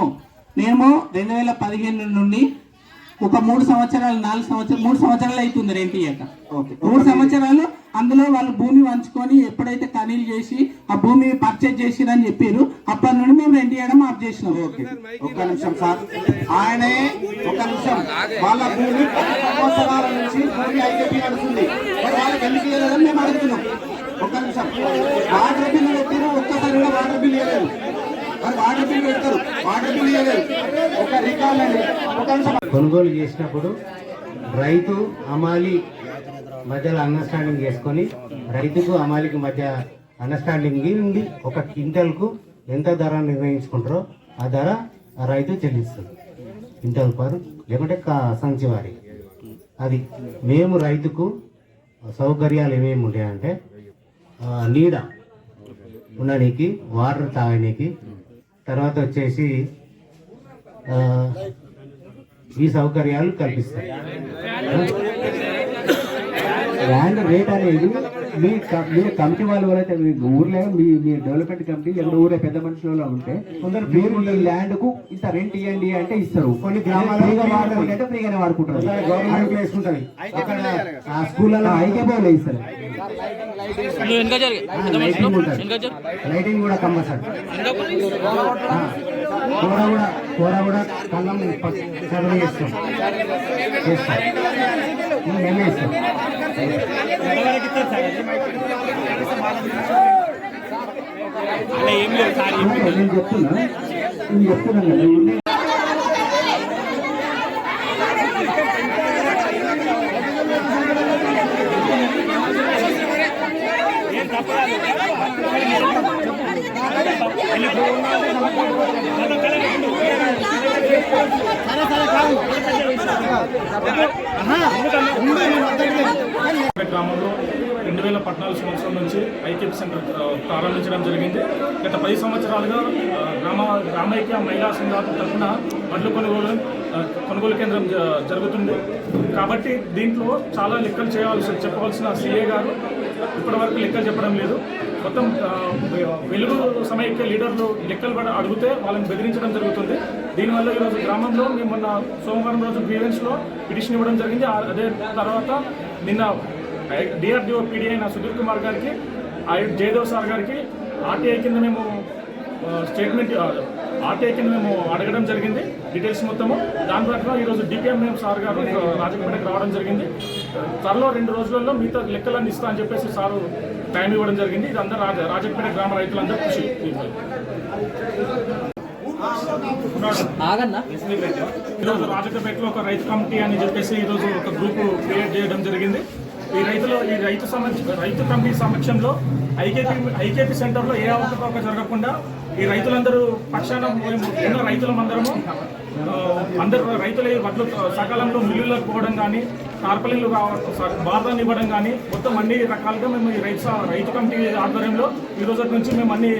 చేసినాము మేము రెండు వేల పదిహేను నుండి ఒక మూడు సంవత్సరాలు నాలుగు సంవత్సరాలు మూడు సంవత్సరాలు అవుతుంది రెంట్ ఇయ్యక. ఓకే. మూడు సంవత్సరాలు అందులో వాళ్ళు భూమి వంచుకొని ఎప్పుడైతే కనీలు చేసి ఆ భూమి పర్చేజ్ చేసిరని చెప్పారు అప్పటి నుండి మేము రెంట్ ఇవ్వడం ఆఫ్ చేసినాం. ఓకే. ఒక్క నిమిషం సార్. ఆయనే ఒక నిమిషం. వాళ్ళ భూమి పది సంవత్సరాల నుంచి భూమి ఐకేపీ నడుస్తుంది మరి వాళ్ళకి ఎందుకు ఇవ్వలేదని మేము అడుగుతున్నాం. ఒక్క నిమిషం. వాటర్ బిల్లు పెట్టారు ఒక్కసారి కూడా వాటర్ బిల్ ఇవ్వలేదు మరి వాటర్ బిల్ పెడతారు. వాటర్ బిల్ ఇవ్వలేదు ఒక కొనుగోలు చేసినప్పుడు రైతు అమాలి మధ్యలో అండర్స్టాండింగ్ చేసుకొని రైతుకు అమాలికి మధ్య అండర్స్టాండింగ్ ఉంది ఒక క్వింటల్కు ఎంత ధర నిర్ణయించుకుంటారో ఆ ధర ఆ రైతు చెల్లిస్తుంది క్వింటల్ పర్ లేకుంటే సంచివారి. అది మేము రైతుకు సౌకర్యాలు ఏమేమి ఉంటాయంటే నీడ ఉండడానికి వాటర్ తాగడానికి తర్వాత వచ్చేసి ఈ సౌకర్యాలు కల్పిస్తాయి ల్యాండ్ రేట్ అనేది మీ మీ కమిటీ వాళ్ళు ఎవరైతే మీ ఊర్లో మీ మీ డెవలప్మెంట్ కమిటీ ఎక్కడ ఊరే పెద్ద మనుషులలో ఉంటే కొందరు మీరు ఈ ల్యాండ్కు ఇంత రెంట్ ఇవ్వండి అంటే ఇస్తారు. కొన్ని గ్రామాల్లో వాడుకుంటే అంటే ఫ్రీగానే వాడుకుంటారు. గవర్నమెంట్ ప్లేస్ ఉంటుంది. అక్కడ ఆ స్కూళ్ళలో ఐకే పోలే ఇస్తారు లైటింగ్ ఉంటుంది. లైటింగ్ కూడా కంపల్సరీ కూర కూడా కూర కూడా కళ్ళం చదువు చేస్తాం చేస్తాం మేమే ఇస్తాం నేను చెప్తున్నా. నేను చెప్తున్నాను కదా ఇవన్నీ గ్రామంలో రెండు వేల పద్నాలుగు సంవత్సరం నుంచి ఐక్యప్ సెంటర్ ప్రారంభించడం జరిగింది. గత పది సంవత్సరాలుగా గ్రామ గ్రామైక్య మహిళా సంఘాల తరఫున వడ్లు కొనుగోలు కొనుగోలు కేంద్రం జ- జరుగుతుంది. కాబట్టి దీంట్లో చాలా లెక్కలు చేయాల్సి చెప్పవలసిన సీఏ గారు ఇప్పటివరకు లెక్కలు చెప్పడం లేదు. మొత్తం వెలుగు సమైక్య లీడర్లు లెక్కలు కూడా అడిగితే వాళ్ళని బెదిరించడం జరుగుతుంది. దీనివల్ల ఈరోజు గ్రామంలో మేము మొన్న సోమవారం రోజు గ్రీవెన్స్లో పిటిషన్ ఇవ్వడం జరిగింది. అదే తర్వాత నిన్న డిఆర్డిఓ పీడీ అయిన సుధీర్ కుమార్ గారికి ఆ జయదేవ్ సార్ గారికి ఆర్టీఐ కింద మేము స్టేట్మెంట్ ఆర్టీఐ కింద మేము అడగడం జరిగింది. డీటెయిల్స్ మొత్తము. దాని ప్రకారం ఈరోజు డిపిఎంఎం సార్ గారు ఆ, రాజకీయపేటకు రావడం జరిగింది. త్వరలో రెండు రోజులలో మిగతా లెక్కలన్నీ ఇస్తా అని చెప్పేసి సారు టైం ఇవ్వడం జరిగింది. ఇది అందరూ రాజ రాజపేట గ్రామ రైతులందరూ కృషి ఈరోజు రాజకపేటలో ఒక రైతు కమిటీ అని చెప్పేసి ఈరోజు ఒక గ్రూప్ క్రియేట్ చేయడం జరిగింది. ఈ రైతులు ఈ రైతు సమక్ష రైతు కమిటీ సమక్షంలో ఐకేపీ ఐకేపీ సెంటర్లో ఏ అవకతవక జరగకుండా ఈ రైతులందరూ పక్షాన మేము ఉన్న రైతులందరము అందరు రైతుల వడ్లు సకాలంలో మిల్లులకు పోవడం కానీ టార్పలిన్లు బాధాన్ని ఇవ్వడం కానీ మొత్తం అన్ని రకాలుగా మేము ఈ రైతు రైతు కమిటీ ఆధ్వర్యంలో ఈ రోజు నుంచి మేము అన్ని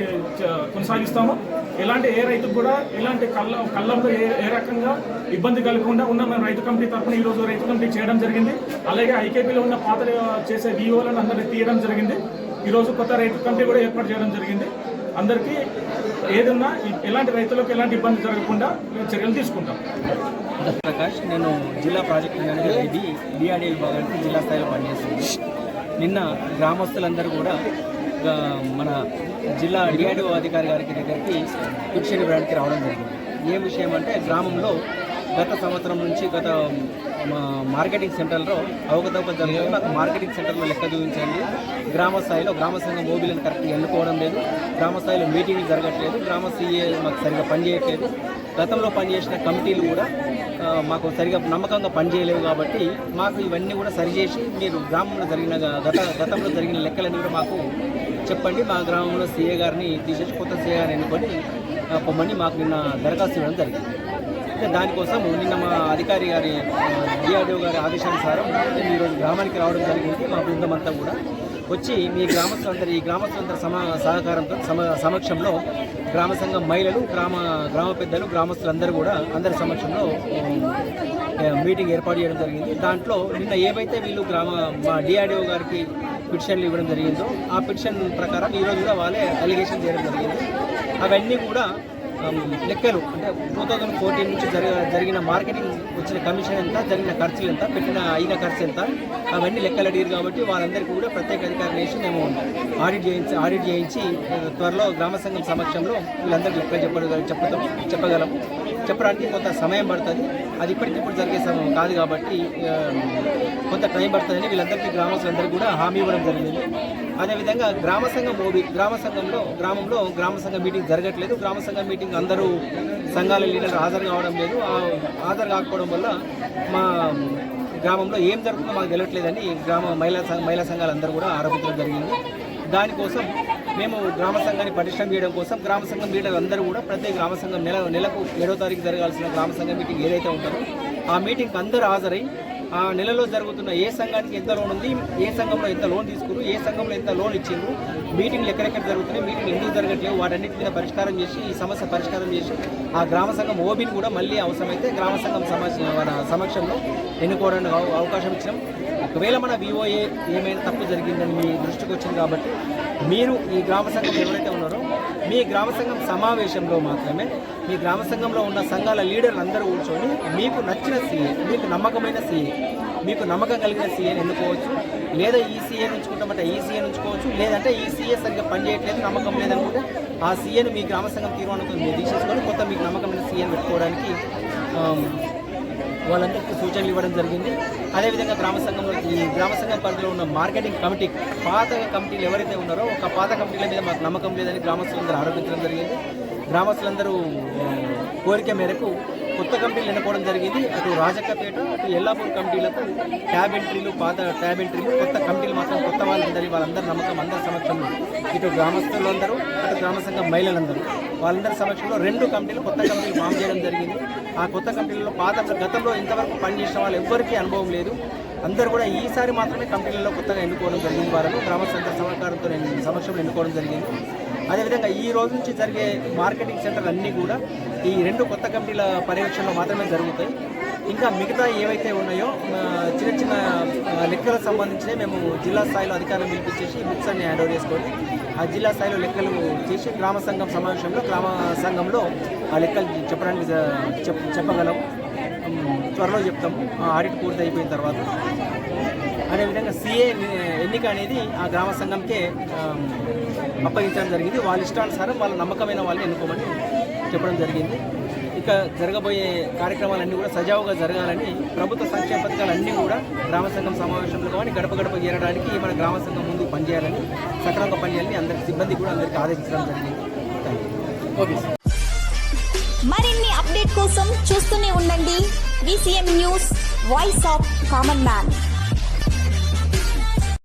కొనసాగిస్తాము. ఎలాంటి ఏ రైతుకు కూడా ఎలాంటి కళ్ళ కళ్ళంలో ఏ ఏ రకంగా ఇబ్బంది కలగకుండా ఉన్న మేము రైతు కమిటీ తరఫున ఈ రోజు రైతు కమిటీ చేయడం జరిగింది. అలాగే ఐకేపీలో ఉన్న పాత చేసే విఓలను అందరినీ తీయడం జరిగింది. ఈరోజు కొత్త రైతు కమిటీ కూడా ఏర్పాటు చేయడం జరిగింది. అందరికీ ఏదన్నా ఎలాంటి రైతులకు ఎలాంటి ఇబ్బంది జరగకుండా మేము చర్యలు తీసుకుంటాం. ప్రకాష్ నేను జిల్లా ప్రాజెక్ట్ మేనేజర్ ఐడి డిఆర్డీ విభాగానికి జిల్లా స్థాయిలో పనిచేస్తుంది నిన్న గ్రామస్తులందరూ కూడా మన జిల్లా డిఐడిఓ అధికారి గారికి దగ్గరికి పిటిషన్ ఇవ్వడానికి రావడం జరిగింది. ఏ విషయం అంటే గ్రామంలో గత సంవత్సరం నుంచి గత మా మార్కెటింగ్ సెంటర్లో అవకతవక జరుగుతుంది మాకు మార్కెటింగ్ సెంటర్లో లెక్క చూపించండి. గ్రామ స్థాయిలో గ్రామ సంఘం మోబిలను కరెక్ట్గా ఎన్నుకోవడం లేదు. గ్రామ స్థాయిలో మీటింగ్లు జరగట్లేదు. గ్రామ సీఏ మాకు సరిగా పనిచేయట్లేదు. గతంలో పనిచేసిన కమిటీలు కూడా మాకు సరిగా నమ్మకంగా పనిచేయలేవు కాబట్టి మాకు ఇవన్నీ కూడా సరిచేసి మీరు గ్రామంలో జరిగిన గత గతంలో జరిగిన లెక్కలన్నీ కూడా మాకు చెప్పండి. మా గ్రామంలో సీఏ గారిని తీసేసి కొత్త సీఏ గారిని ఎన్నుకొని పొమ్మని మాకు నిన్న దరఖాస్తు ఇవ్వడం జరిగింది. దానికోసం నిన్న మా అధికారి గారి డిఆర్డిఓ గారి ఆదేశానుసారం మేము ఈరోజు గ్రామానికి రావడం జరిగింది. మా బృందం అంతా కూడా వచ్చి మీ గ్రామస్తులందరి ఈ గ్రామస్తులందరి సమా సహకారంతో సమ సమక్షంలో గ్రామ సంఘం మహిళలు గ్రామ గ్రామ పెద్దలు గ్రామస్తులందరూ కూడా అందరి సమక్షంలో మీటింగ్ ఏర్పాటు చేయడం జరిగింది. దాంట్లో నిన్న ఏవైతే వీళ్ళు గ్రామ మా డిఆర్డిఓ గారికి పిటిషన్లు ఇవ్వడం జరిగిందో ఆ పిటిషన్ ప్రకారం ఈరోజు కూడా వాళ్ళే అలిగేషన్ చేయడం జరిగింది. అవన్నీ కూడా um, లెక్కలు అంటే టూ థౌజండ్ ఫోర్టీన్ నుంచి జరిగిన మార్కెటింగ్ వచ్చిన కమిషన్ ఎంత జరిగిన ఖర్చులు ఎంత పెట్టిన అయిన ఖర్చు ఎంత అవన్నీ లెక్కలు అడిగారు కాబట్టి వాళ్ళందరికీ కూడా ప్రత్యేక అధికారులు వేసి మేము ఆడిట్ చేయించి ఆడిట్ చేయించి uh, త్వరలో గ్రామ సంఘం సమక్షంలో వీళ్ళందరికీ లెక్కలు చెప్ప చెప్పుతాం చెప్పగలం. చెప్పడానికి కొంత సమయం పడుతుంది. అది ఇప్పటికిప్పుడు జరిగే సమయం కాదు కాబట్టి కొంత టైం పడుతుందని వీళ్ళందరికీ గ్రామస్తులందరికీ కూడా హామీ ఇవ్వడం జరిగింది. అదేవిధంగా గ్రామ సంఘం ఓబీ గ్రామ సంఘంలో గ్రామంలో గ్రామ సంఘం మీటింగ్ జరగట్లేదు. గ్రామ సంఘ మీటింగ్ అందరూ సంఘాల లీడర్లు హాజరు కావడం లేదు. హాజరు కాకపోవడం వల్ల మా గ్రామంలో ఏం జరుగుతుందో మాకు తెలియట్లేదని గ్రామ మహిళా సంఘ మహిళా సంఘాలు అందరూ కూడా ఆరోపించడం జరిగింది. దానికోసం మేము గ్రామ సంఘాన్ని పటిష్టం చేయడం కోసం గ్రామ సంఘం లీడర్ అందరూ కూడా ప్రతి గ్రామ సంఘం నెల నెలకు ఏడో తారీఖు జరగాల్సిన గ్రామ సంఘం మీటింగ్ ఏదైతే ఉంటుందో ఆ మీటింగ్కి అందరూ హాజరై ఆ నెలలో జరుగుతున్న ఏ సంఘానికి ఎంత లోన్ ఉంది ఏ సంఘంలో ఎంత లోన్ తీసుకురు ఏ సంఘంలో ఎంత లోన్ ఇచ్చిండ్రు మీటింగ్లు ఎక్కడెక్కడ జరుగుతున్నాయి మీటింగ్లు ఎందుకు జరగట్లేవు వాటన్నిటి మీద పరిష్కారం చేసి ఈ సమస్య పరిష్కారం చేసి ఆ గ్రామ సంఘం ఓబీని కూడా మళ్ళీ అవసరమైతే గ్రామ సంఘం సమస్య సమక్షంలో ఎన్నుకోవడానికి అవకాశం ఇచ్చినాం. ఒకవేళ మన విఓఏ ఏమైనా తప్పు జరిగిందని మీ దృష్టికి వచ్చింది కాబట్టి మీరు ఈ గ్రామ సంఘం ఎవరైతే ఉన్నారో మీ గ్రామ సంఘం సమావేశంలో మాత్రమే మీ గ్రామ సంఘంలో ఉన్న సంఘాల లీడర్లు అందరూ కూర్చొని మీకు నచ్చిన సీఏ మీకు నమ్మకమైన సీఏ మీకు నమ్మకం కలిగిన సీఏని ఎన్నుకోవచ్చు. లేదా ఈ సీఏ ఉంచుకుంటామంటే ఈ సీఏ ఉంచుకోవచ్చు లేదంటే ఈ సీఏ సరిగ్గా పనిచేయట్లేదు నమ్మకం లేదనుకుంటే ఆ సీఏను మీ గ్రామ సంఘం తీర్మానంతో మీరు తీసేసుకొని కొత్త మీకు నమ్మకమైన సీఏని పెట్టుకోవడానికి వాళ్ళందరికీ సూచనలు ఇవ్వడం జరిగింది. అదేవిధంగా గ్రామ సంఘంలో ఈ గ్రామ సంఘం పరిధిలో ఉన్న మార్కెటింగ్ కమిటీ పాత కమిటీలు ఎవరైతే ఉన్నారో ఒక పాత కమిటీల మీద మాకు నమ్మకం లేదని గ్రామస్తులందరూ ఆరోపించడం జరిగింది. గ్రామస్తులందరూ కోరిక మేరకు కొత్త కమిటీలు ఎన్నుకోవడం జరిగింది. అటు రాజక్కపేట అటు ఎల్లాపూర్ కమిటీలకు ట్యాబ్ ఎంట్రీలు పాత ట్యాబ్ ఎంట్రీలు కొత్త కమిటీలు మాత్రం కొత్త వాళ్ళందరి వాళ్ళందరి నమ్మకం అందరి సమక్షంలో ఇటు గ్రామస్తులందరూ అటు గ్రామ సంఘం మహిళలందరూ. వాళ్ళందరి సమక్షంలో రెండు కమిటీలు కొత్త కమిటీలు ఫామ్ చేయడం జరిగింది. ఆ కొత్త కమిటీలలో పాత గతంలో ఇంతవరకు పనిచేసిన వాళ్ళు ఎవ్వరికీ అనుభవం లేదు. అందరూ కూడా ఈసారి మాత్రమే కంపెనీలలో కొత్తగా ఎన్నుకోవడం జరిగింది. వారు గ్రామ సంఘ సహకారంతో నేను సమక్షంలో ఎన్నుకోవడం జరిగింది. అదేవిధంగా ఈ రోజు నుంచి జరిగే మార్కెటింగ్ సెంటర్ అన్నీ కూడా ఈ రెండు కొత్త కంపెనీల పర్యవేక్షణలో మాత్రమే జరుగుతాయి. ఇంకా మిగతా ఏవైతే ఉన్నాయో చిన్న చిన్న లెక్కలకు సంబంధించినవి మేము జిల్లా స్థాయిలో అధికారం పిలిపించేసి బుక్స్ అన్ని హ్యాండ్ ఓవర్ చేసుకొని ఆ జిల్లా స్థాయిలో లెక్కలు చేసి గ్రామ సంఘం సమావేశంలో గ్రామ సంఘంలో ఆ లెక్కలు చెప్పడానికి చెప్ చెప్పగలం. త్వరలో చెప్తాము. ఆ ఆడిట్ పూర్తి అయిపోయిన తర్వాత అదేవిధంగా సీఏ ఎన్నిక అనేది ఆ గ్రామ సంఘంకే అప్పగించడం జరిగింది. వాళ్ళ ఇష్టానుసారం వాళ్ళ నమ్మకమైన వాళ్ళని ఎన్నుకోమని చెప్పడం జరిగింది. ఇక జరగబోయే కార్యక్రమాలన్నీ కూడా సజావుగా జరగాలని ప్రభుత్వ సంక్షేమ పథకాలన్నీ కూడా గ్రామ సంఘం సమావేశంలో కానీ గడప గడప చేరడానికి మన గ్రామ సంఘం ముందు పనిచేయాలని సక్రమంగా పనిచేయాలని అందరికి సిబ్బంది కూడా అందరికీ ఆదేశించడం జరిగింది. Okay sir. మరిన్ని అప్డేట్ కోసం చూస్తూనే ఉండండి. VCM news voice of common man.